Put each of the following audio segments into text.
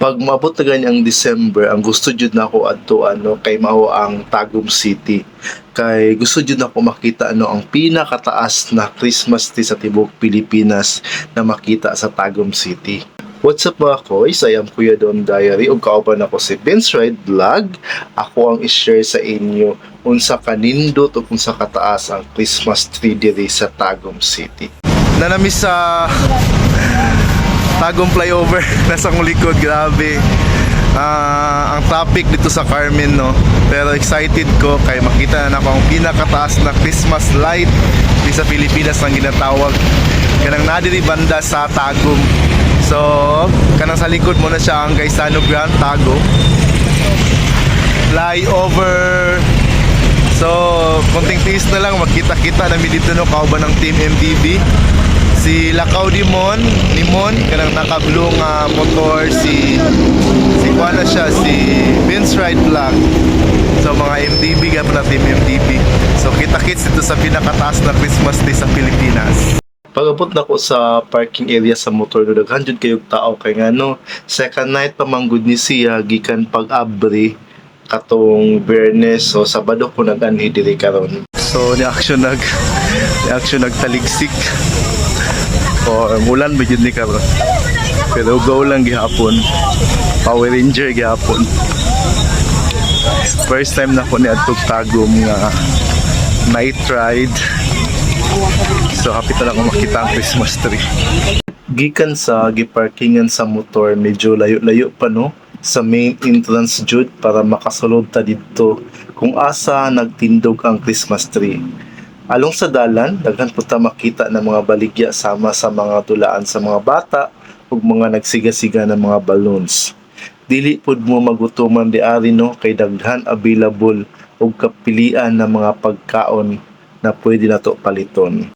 pag mabot na ganyang December, ang gusto jud na ako adto ano kay mao ang Tagum City. Kay gusto jud na ako makita ano ang pinakataas na Christmas tree sa tibuok Pilipinas na makita sa Tagum City. What's up mga koys? I am Kuya Don Diary ug kauban ako si Vince Ride Vlog. Ako ang i-share sa inyo unsa kanindot ug unsa kataas ang Christmas tree diri sa Tagum City. Nanami sa Tagum flyover. Nasa akong likod grabe. Ah, ang traffic dito sa Carmen no? Pero excited ko kay makita na ako ang pinakataas na Christmas light di sa Pilipinas ang ginatawag. Kanang nadiri banda sa Tagum. So kanang sa likod mo na siya ang Gaisano Grand Tagum. Flyover. So, konting tiis na lang, magkita-kita namin dito no, kauban ng Team MTV. Si Lakaw Dimon, Limon, kanang naka-blue nga motor, si si Kuana siya, si Vince Ride Vlog. So, mga MTV, gano'n na Team MTV. So, kita-kits dito sa pinakataas na Christmas tree sa Pilipinas. Pagabot na ko sa parking area sa motor do daghan jud kayog tao kay ngano second night pa manggod ni siya gikan pag-abri katong Bernes so Sabado ko nag-anhi diri karon. So ni action nag action nagtaligsik. Or mulan ba jud ni karon. Pero go lang gihapon. Power Ranger gihapon. First time na ko ni adtog tagom nga night ride. So happy talaga ako makita ang Christmas tree. Gikan sa giparkingan sa motor, medyo layo-layo pa no sa main entrance jud para makasulod ta didto kung asa nagtindog ang Christmas tree. Along sa dalan, daghan po ta makita ng mga baligya sama sa mga tulaan sa mga bata ug mga nagsiga-siga ng mga balloons. Dili pud mo magutuman di ari no kay daghan available ug kapilian ng mga pagkaon na pwede na to paliton.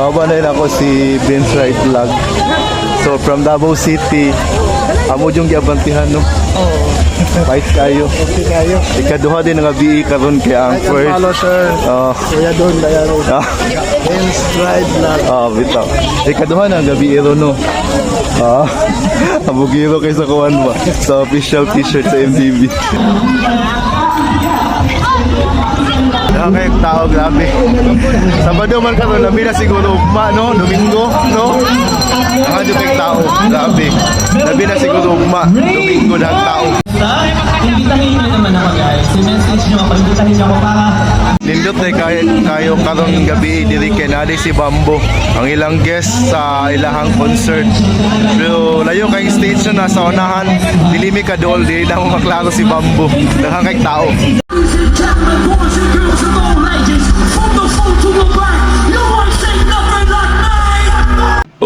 Aba na ako si Vince Right Vlog. So from Davao City, amo yung giabantihan no. Oo. Fight kayo. Okay kayo. Ikaduha din nga BE karon kay ang first. follow, sir. Oh, Kuya Don Dayaro. ah, Vince Drive Vlog. ah, bitaw. Ikaduha na gabi iro no. Ah, abugiro kay sa kuwan ba sa official t-shirt sa MTV. Okay, tao, grabe. Sabado man karon labi na siguro ugma, no? Domingo, no? Ang tao, grabe. Labi na siguro ugma, Domingo na tao. Imbitahin nyo naman ako guys. I-message nyo ako. Imbitahin nyo ako para Nindot na kayo, kayo karon gabi diri kay nadi si Bambo ang ilang guest sa ilahang concert. Pero layo kay stage na nasa unahan, dili mi kadol dili na maklaro si Bambo. Daghang kay tao.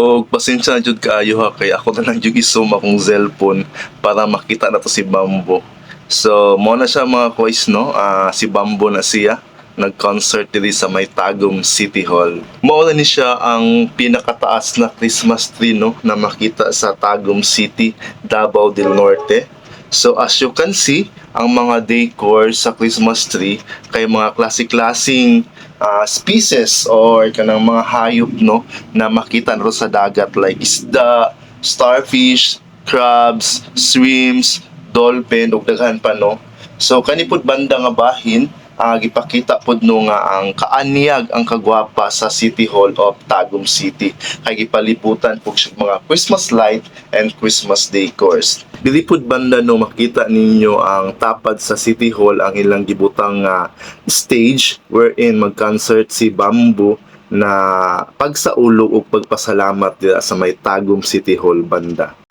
Mine. O pasensya na jud kaayo ha kay ako na lang jud isum akong cellphone para makita na to si Bambo. So mo na siya mga kois no, Ah, si Bambo na siya nag-concert diri sa may Tagum City Hall. Mao na ni siya ang pinakataas na Christmas tree no na makita sa Tagum City, Davao del Norte. So as you can see, ang mga decor sa Christmas tree kay mga klase-klaseng ah, species or kanang mga hayop no na makita ro sa dagat like isda, starfish, crabs, shrimps, dolphin ug daghan pa no. So kani pud banda nga bahin ah, gipakita pod no nga ang kaanyag ang kagwapa sa City Hall of Tagum City kay gipaliputan pug siya mga Christmas light and Christmas decors. Dili pod banda no makita ninyo ang tapad sa City Hall ang ilang gibutang nga stage wherein mag-concert si Bamboo na pagsaulog ug pagpasalamat sa may Tagum City Hall banda.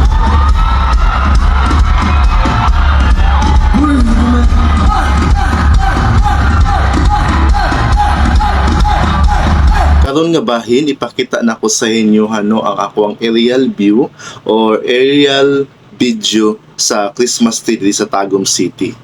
Karon nga bahin ipakita na ko sa inyo ano ang ako aerial view or aerial video sa Christmas tree sa Tagum City.